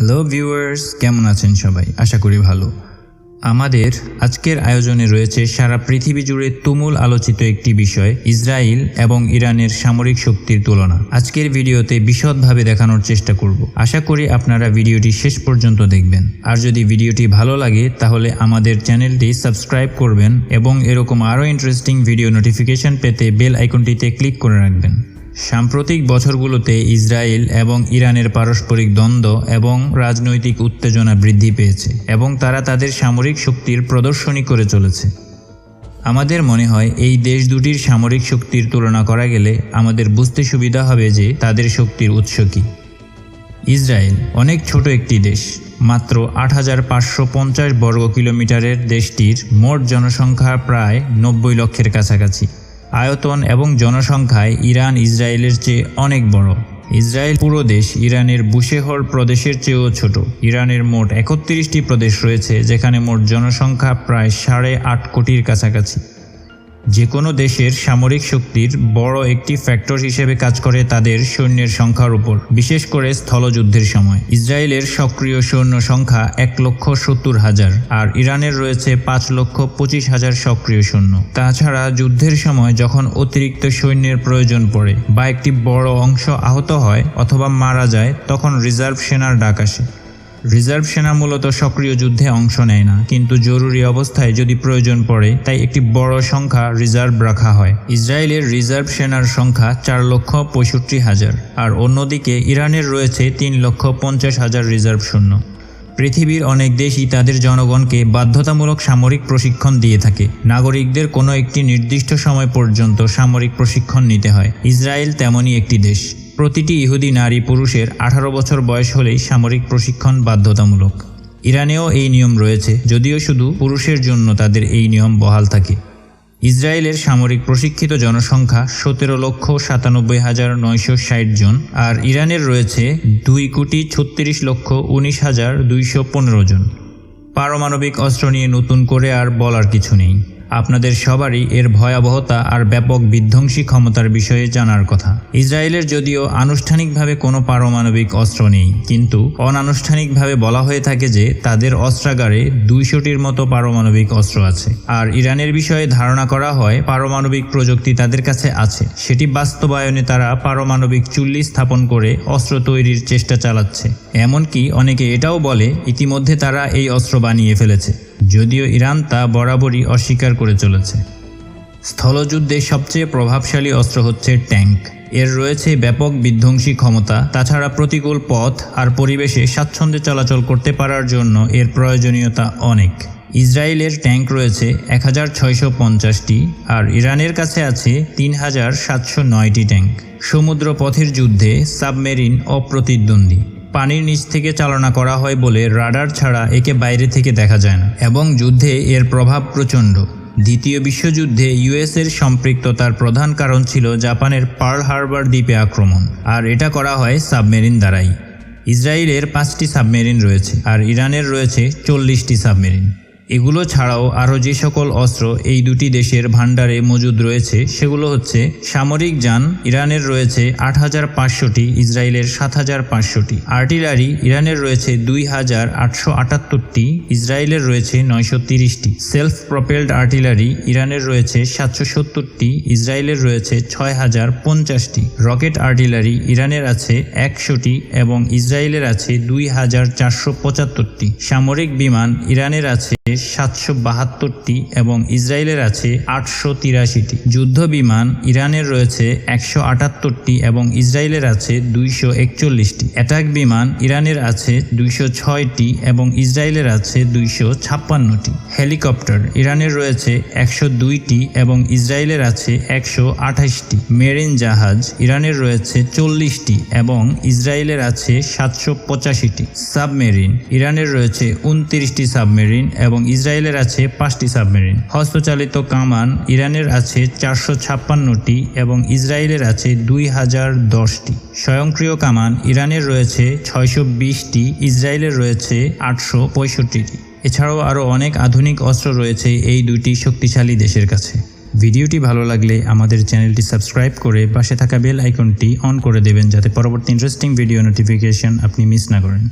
Hello viewers, কেমন আছেন সবাই? আশা করি ভালো। আমাদের আজকের আয়োজনে রয়েছে সারা পৃথিবী জুড়ে তুমুল আলোচিত একটি বিষয়, ইসরায়েল এবং ইরানের সামরিক শক্তির তুলনা। আজকের ভিডিওতে বিশদভাবে দেখানোর চেষ্টা করব। আশা করি আপনারা ভিডিওটি শেষ পর্যন্ত দেখবেন। আর যদি ভিডিওটি ভালো লাগে, তাহলে আমাদের চ্যানেলটি সাবস্ক্রাইব করবেন এবং এরকম আরও ইন্টারেস্টিং ভিডিও নোটিফিকেশন পেতে বেল আইকনটিতে ক্লিক করে রাখবেন। সাম্প্রতিক বছরগুলোতে ইসরায়েল এবং ইরানের পারস্পরিক দ্বন্দ্ব এবং রাজনৈতিক উত্তেজনা বৃদ্ধি পেয়েছে এবং তারা তাদের সামরিক শক্তির প্রদর্শনী করে চলেছে। আমাদের মনে হয় এই দেশ দুটির সামরিক শক্তির তুলনা করা গেলে আমাদের বুঝতে সুবিধা হবে যে তাদের শক্তির উৎস কী। ইসরায়েল অনেক ছোট একটি দেশ, মাত্র আট হাজার পাঁচশো পঞ্চাশ বর্গ কিলোমিটারের দেশটির মোট জনসংখ্যা প্রায় নব্বই লক্ষের কাছাকাছি। আয়তন এবং জনসংখ্যায় ইরান ইসরায়েলের চেয়ে অনেক বড়। ইসরায়েল পুরো দেশ ইরানের বুশেহর প্রদেশের চেয়েও ছোট। ইরানের মোট একত্রিশটি প্রদেশ রয়েছে, যেখানে মোট জনসংখ্যা প্রায় সাড়ে আট কোটির কাছাকাছি। যে কোনো দেশের সামরিক শক্তির বড় একটি ফ্যাক্টর হিসেবে কাজ করে তাদের সৈন্যের সংখ্যার উপর, বিশেষ করে স্থলযুদ্ধের সময়। ইসরায়েলের সক্রিয় সৈন্য সংখ্যা এক লক্ষ সত্তর হাজার, আর ইরানের রয়েছে পাঁচ লক্ষ পঁচিশ হাজার সক্রিয় সৈন্য। তাছাড়া যুদ্ধের সময় যখন অতিরিক্ত সৈন্যের প্রয়োজন পড়ে বা একটি বড় অংশ আহত হয় অথবা মারা যায়, তখন রিজার্ভ সেনার ডাক আসে। রিজার্ভ সেনা মূলত সক্রিয় যুদ্ধে অংশ নেয় না, কিন্তু জরুরি অবস্থায় যদি প্রয়োজন পড়ে, তাই একটি বড় সংখ্যা রিজার্ভ রাখা হয়। ইসরায়েলের রিজার্ভ সেনার সংখ্যা চার লক্ষ পঁয়ষট্টি হাজার, আর অন্যদিকে ইরানের রয়েছে তিন লক্ষ পঞ্চাশ হাজার রিজার্ভ শূন্য পৃথিবীর অনেক দেশই তাদের জনগণকে বাধ্যতামূলক সামরিক প্রশিক্ষণ দিয়ে থাকে। নাগরিকদের কোনো একটি নির্দিষ্ট সময় পর্যন্ত সামরিক প্রশিক্ষণ নিতে হয়। ইসরায়েল তেমনই একটি দেশ। প্রতিটি ইহুদি নারী পুরুষের আঠারো বছর বয়স হলেই সামরিক প্রশিক্ষণ বাধ্যতামূলক। ইরানেও এই নিয়ম রয়েছে, যদিও শুধু পুরুষের জন্য তাদের এই নিয়ম বহাল থাকে। ইসরায়েলের সামরিক প্রশিক্ষিত জনসংখ্যা সতেরো লক্ষ সাতানব্বই হাজার নয়শো ষাট জন, আর ইরানের রয়েছে দুই কোটি ছত্রিশ লক্ষ উনিশ হাজার দুইশো পনেরো জন। পারমাণবিক অস্ত্র নিয়ে নতুন করে আর বলার কিছু নেই। আপনাদের সবারই এর ভয়াবহতা আর ব্যাপক বিধ্বংসী ক্ষমতার বিষয়ে জানার কথা। ইসরায়েলের যদিও আনুষ্ঠানিকভাবে কোনো পারমাণবিক অস্ত্র নেই, কিন্তু অনানুষ্ঠানিকভাবে বলা হয়ে থাকে যে তাদের অস্ত্রাগারে দুইশোটির মতো পারমাণবিক অস্ত্র আছে। আর ইরানের বিষয়ে ধারণা করা হয় পারমাণবিক প্রযুক্তি তাদের কাছে আছে। সেটি বাস্তবায়নে তারা পারমাণবিক চুল্লি স্থাপন করে অস্ত্র তৈরির চেষ্টা চালাচ্ছে। এমনকি অনেকে এটাও বলে, ইতিমধ্যে তারা এই অস্ত্র বানিয়ে ফেলেছে। যদিও ইরান তা বরাবরই অস্বীকার করে চলেছে। স্থলযুদ্ধে সবচেয়ে প্রভাবশালী অস্ত্র হচ্ছে ট্যাঙ্ক এর রয়েছে ব্যাপক বিধ্বংসী ক্ষমতা, তাছাড়া প্রতিকূল পথ আর পরিবেশে স্বাচ্ছন্দ্যে চলাচল করতে পারার জন্য এর প্রয়োজনীয়তা অনেক। ইসরায়েলের ট্যাঙ্ক রয়েছে এক হাজার ছয়শো পঞ্চাশটি আর ইরানের কাছে আছে তিন হাজার সাতশো নয়টি ট্যাঙ্ক সমুদ্র পথের যুদ্ধে সাবমেরিন অপ্রতিদ্বন্দ্বী। পানির নিচ থেকে চালনা করা হয় বলে রাডার ছাড়া একে বাইরে থেকে দেখা যায় না এবং যুদ্ধে এর প্রভাব প্রচণ্ড। দ্বিতীয় বিশ্বযুদ্ধে ইউএসের সম্পৃক্ততার প্রধান কারণ ছিল জাপানের পার্ল হারবার দ্বীপে আক্রমণ, আর এটা করা হয় সাবমেরিন দ্বারাই। ইসরায়েলের পাঁচটি সাবমেরিন রয়েছে, আর ইরানের রয়েছে চল্লিশটি সাবমেরিন। এগুলো ছাড়াও আরও যে সকল অস্ত্র এই দুটি দেশের ভাণ্ডারে মজুদ রয়েছে, সেগুলো হচ্ছে সামরিক যান, ইরানের রয়েছে আট হাজার পাঁচশোটি, ইসরায়েলের সাত হাজার পাঁচশোটি। আর্টিলারি, ইরানের রয়েছে দুই হাজার আটশো আটাত্তরটি, ইসরায়েলের রয়েছে নয়শো তিরিশটি। সেলফ প্রপেলড আর্টিলারি, ইরানের রয়েছে সাতশো সত্তরটি, ইসরায়েলের রয়েছে ছয় হাজার পঞ্চাশটি। রকেট আর্টিলারি, ইরানের আছে একশোটি এবং ইসরায়েলের আছে দুই হাজার চারশো পঁচাত্তরটি। সামরিক বিমান, ইরানের আছে সাতশো বাহাত্তরটি এবং ইসরায়েলের আছে আটশো তিরাশিটি। যুদ্ধ বিমান ইরানের রয়েছে একশো আটাত্তরটি এবং ইসরায়েলের আছে দুইশো একচল্লিশটি। অ্যাটাক বিমান ইরানের আছে দুইশো ছয়টি এবং ইসরায়েলের আছে দুইশো ছাপ্পান্নটি। হেলিকপ্টার ইরানের রয়েছে একশো দুইটি এবং ইসরায়েলের আছে একশো আঠাশটি। মেরিন জাহাজ ইরানের রয়েছে চল্লিশটি এবং ইসরায়েলের আছে সাতশো পঁচাশিটি। সাবমেরিন ইরানের রয়েছে উনত্রিশটি সাবমেরিন এবং ইসরায়েলের আছে পাঁচটি সাবমেরিন। হস্তচালিত কামান ইরানের আছে চারশো ছাপ্পান্নটি এবং ইসরায়েলের আছে দুই হাজার দশটি। স্বয়ংক্রিয় কামান ইরানের রয়েছে ছয়শো বিশটি, ইসরায়েলের রয়েছে আটশো পঁয়ষট্টিটি। এছাড়াও আরও অনেক আধুনিক অস্ত্র রয়েছে এই দুইটি শক্তিশালী দেশের কাছে। ভিডিওটি ভালো লাগলে আমাদের চ্যানেলটি সাবস্ক্রাইব করে পাশে থাকা বেল আইকনটি অন করে দেবেন যাতে পরবর্তী ইন্টারেস্টিং ভিডিও নোটিফিকেশন আপনি মিস না করেন।